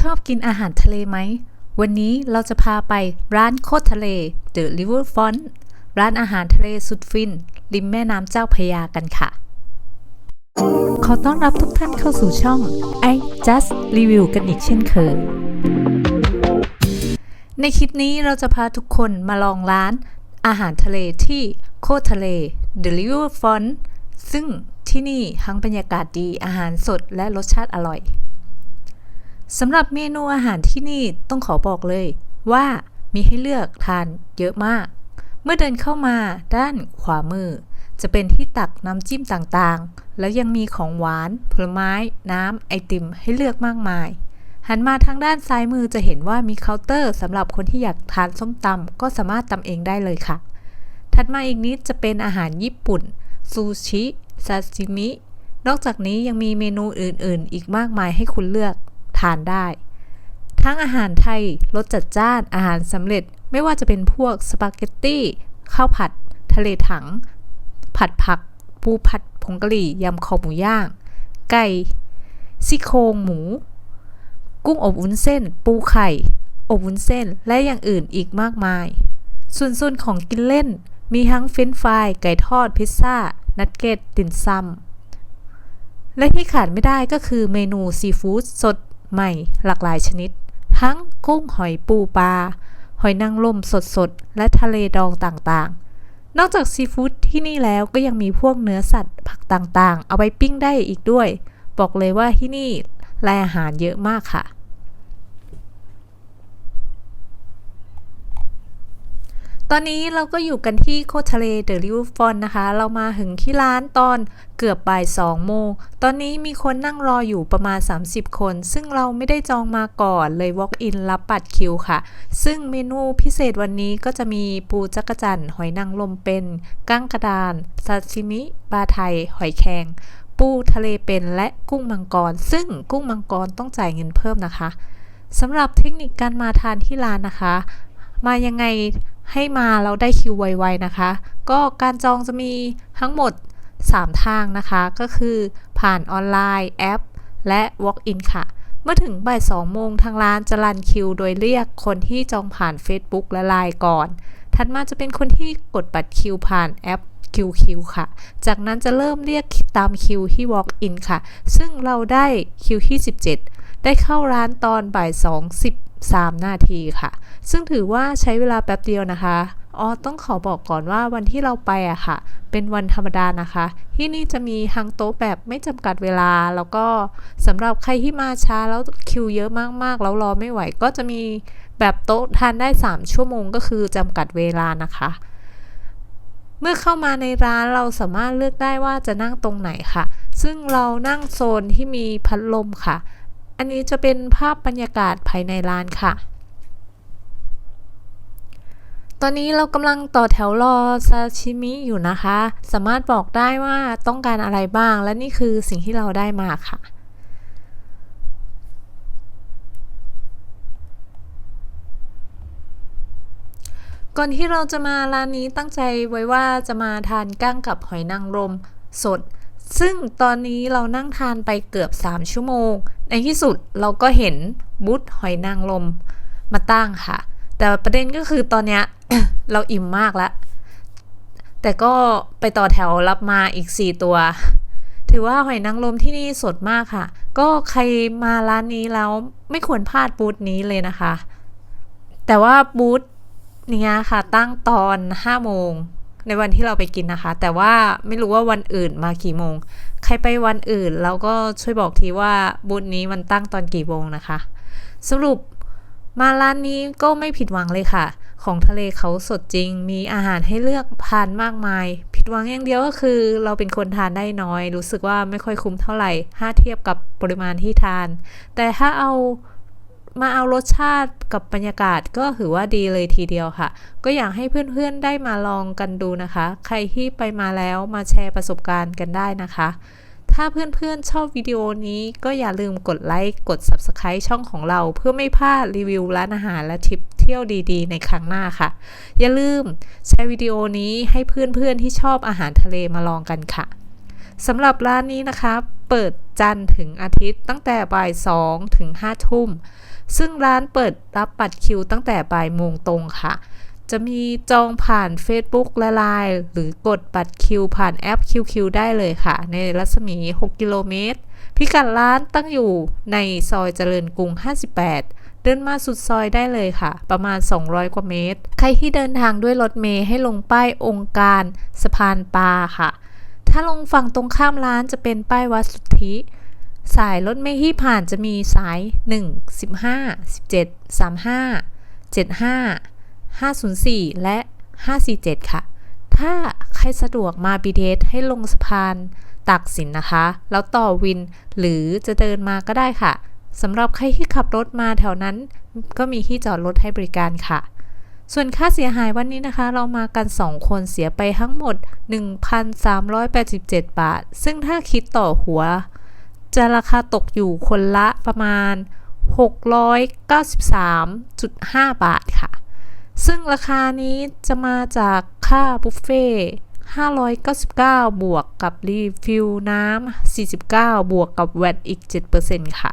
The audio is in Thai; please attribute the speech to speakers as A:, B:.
A: ชอบกินอาหารทะเลไหม วันนี้เราจะพาไปร้านโคตรทะเล The River Front ร้านอาหารทะเลสุดฟิน ริมแม่น้ำเจ้าพยากันค่ะ ขอต้อนรับทุกท่านเข้าสู่ช่อง I Just Review กันอีกเช่นเคย ในคลิปนี้เราจะพาทุกคนมาลองร้าน อาหารทะเลที่โคตรทะเล The River Front ซึ่งที่นี่ทั้งบรรยากาศดีอาหารสดและรสชาติอร่อย สำหรับเมนูอาหารที่นี่ต้องขอบอกเลยว่ามีให้เลือกทานเยอะมาก เมื่อเดินเข้ามาด้านขวามือ จะเป็นที่ตักน้ำจิ้มต่างๆ แล้วยังมีของหวาน ผลไม้ น้ำไอติมให้เลือกมากมาย หันมาทางด้านซ้ายมือจะเห็นว่ามีเคาน์เตอร์สำหรับคนที่อยากทานส้มตำก็สามารถตำเองได้เลยค่ะ ถัดมาอีกนิดจะเป็นอาหารญี่ปุ่นซูชิซาซิมินอกจากนี้ยังมีเมนูอื่นๆ อีกมากมายให้คุณเลือกานได้ ทั้งอาหารไทยรสจัดจ้านอาหารสำเร็จไม่ว่าจะเป็นพวกสปาเกตตี้ข้าวผัด ทะเลถัง ผัดผัก ปูผัดผงกะหรี่ยำคอหมูย่าง ไก่ซี่โครงหมู กุ้งอบวุ้นเส้น ปูไข่ อบวุ้นเส้นและอย่างอื่นอีกมากมาย ส่วนส่วนของกินเล่น มีทั้งเฟรนช์ฟรายไก่ทอด พิซซ่า นัดเก็ตติ่นซำและที่ขาดไม่ได้ก็คือเมนูซีฟู้ดสด ใหม่หลากหลายชนิด ทั้งกุ้งหอยปูปลา หอยนางรมสดๆ และทะเลดองต่างๆ นอกจากซีฟู้ดที่นี่แล้วก็ยังมีพวกเนื้อสัตว์ผักต่างๆ เอาไปปิ้งได้อีกด้วย บอกเลยว่าที่นี่รายอาหารเยอะมากค่ะ อนนี้เราก็อยู่กันที่โคทะเลเดอะริวฟอนนะคะ เรามาถึงที่ร้านตอนเกือบบ่าย2โมง ตอนนี้มีคนนั่งรออยู่ประมาณ 30 คน ซึ่งเราไม่ได้จองมาก่อนเลย walk in รับบัตรคิวค่ะ ซึ่งเมนูพิเศษวันนี้ก็จะมีปูจักจั่นหอยนางรมเป็นกั้งกระดานซาชิมิปลาไทย หอยแครงปูทะเลเป็นและกุ้งมังกร ซึ่งกุ้งมังกรต้องจ่ายเงินเพิ่มนะคะสำหรับเทคนิคการมาทานที่ร้านนะคะ มายังไง ให้มาเราได้คิวไวๆนะคะ ก็การจองจะมีทั้งหมด 3 ทางนะคะ ก็คือผ่านออนไลน์แอป และ Walk-in ค่ะ เมื่อถึงบ่าย2โมงทางร้านจะรันคิว โดยเรียกคนที่จองผ่าน Facebook และ Line ก่อน ถัดมาจะเป็นคนที่กดบัตรคิวผ่านแอป QQ ค่ะ จากนั้นจะเริ่มเรียกตามคิวที่ Walk-in ค่ะ ซึ่งเราได้คิวที่ 17 ได้เข้าร้านตอนบ่าย2 3 นาทีค่ะ ซึ่งถือว่าใช้เวลาแป๊บเดียวนะคะอ๋อต้องขอบอกก่อนว่าวันที่เราไปอะค่ะ เป็นวันธรรมดานะคะ ที่นี่จะมีทางโต๊ะแบบไม่จำกัดเวลา แล้วก็สำหรับใครที่มาช้าแล้วคิวเยอะมากๆ แล้วรอไม่ไหว ก็จะมีแบบโต๊ะทานได้ 3 ชั่วโมงก็คือจำกัดเวลานะคะ เมื่อเข้ามาในร้านเราสามารถเลือกได้ว่าจะนั่งตรงไหนค่ะ ซึ่งเรานั่งโซนที่มีพัดลมค่ะ อันนี้จะเป็นภาพบรรยากาศภายในร้านค่ะ ตอนนี้เรากำลังต่อแถวรอซาชิมิอยู่นะคะ สามารถบอกได้ว่าต้องการอะไรบ้าง และนี่คือสิ่งที่เราได้มาค่ะก่อนที่เราจะมาร้านนี้ตั้งใจไว้ว่าจะมาทานกั้งกับหอยนางรม สด ซึ่งตอนนี้เรานั่งทานไปเกือบ 3 ชั่วโมง ในที่สุดเราก็เห็นบูธหอยนางรมมาตั้งค่ะ แต่ประเด็นก็คือตอนเนี้ยเราอิ่มมากแล้ว แต่ก็ไปต่อแถวรับมาอีก 4 ตัว ถือว่าหอยนางรมที่นี่สดมากค่ะ ก็ใครมาร้านนี้แล้วไม่ควรพลาดบูธนี้เลยนะคะ แต่ว่าบูธเนี้ยค่ะตั้งตอน5โมง ในวันที่เราไปกินนะคะ แต่ว่าไม่รู้ว่าวันอื่นมากี่โมง ใครไปวันอื่นเราก็ช่วยบอกทีว่าบูธนี้มันตั้งตอนกี่โมงนะคะ สรุปมาร้านนี้ก็ไม่ผิดหวังเลยค่ะ ของทะเลเขาสดจริง มีอาหารให้เลือกทานมากมาย ผิดหวังอย่างเดียวก็คือ เราเป็นคนทานได้น้อย รู้สึกว่าไม่ค่อยคุ้มเท่าไหร่ถ้าเทียบกับปริมาณที่ทาน แต่ถ้าเอา มาเอารสชาติกับบรรยากาศก็ถือว่าดีเลยทีเดียวค่ะ ก็อยากให้เพื่อนๆได้มาลองกันดูนะคะ ใครที่ไปมาแล้วมาแชร์ประสบการณ์กันได้นะคะ ถ้าเพื่อนๆชอบวิดีโอนี้ก็อย่าลืมกดไลค์กด Subscribe ช่องของเรา เพื่อไม่พลาดรีวิวร้านอาหารและทริปเที่ยวดีๆ ในครั้งหน้าค่ะ อย่าลืมแชร์วิดีโอนี้ให้เพื่อนๆที่ชอบอาหารทะเลมาลองกันค่ะ สำหรับร้านนี้นะคะ เปิดจันทร์ถึงอาทิตย์ตั้งแต่บ่าย2ถึง5ทุ่ม ซึ่งร้านเปิดรับบัตรคิวตั้งแต่บ่ายโมงตรงค่ะ จะมีจองผ่าน Facebook และ Line หรือกดบัตรคิวผ่านแอป QQ ได้เลยค่ะ ในรัศมี 6 กิโลเมตร พิกัดร้านตั้งอยู่ในซอยเจริญกรุง 58เดินมาสุดซอยได้เลยค่ะ ประมาณ 200 กว่าเมตร ใครที่เดินทางด้วยรถเมย์ให้ลงป้ายองค์การสะพานปลาค่ะ ถ้าลงฝั่งตรงข้ามร้านจะเป็นป้ายวัดสุทธิ สายรถเมล์ที่ผ่านจะมีสาย 1 15 17 35 75 504 และ 547 ค่ะ ถ้าใครสะดวกมา BTS ให้ลงสะพานตักสินนะคะ แล้วต่อวินหรือจะเดินมาก็ได้ค่ะสำหรับใครที่ขับรถมาแถวนั้น ก็มีที่จอดรถให้บริการค่ะ ส่วนค่าเสียหายวันนี้นะคะ เรามากัน 2 คนเสียไปทั้งหมด 1,387 บาท ซึ่งถ้าคิดต่อหัว จะราคาตกอยู่คนละประมาณ 693.5 บาทค่ะ ซึ่งราคานี้จะมาจากค่าบุฟเฟ่599 บวกกับรีฟิลน้ำ49 บวกกับแวตอีก 7%ค่ะ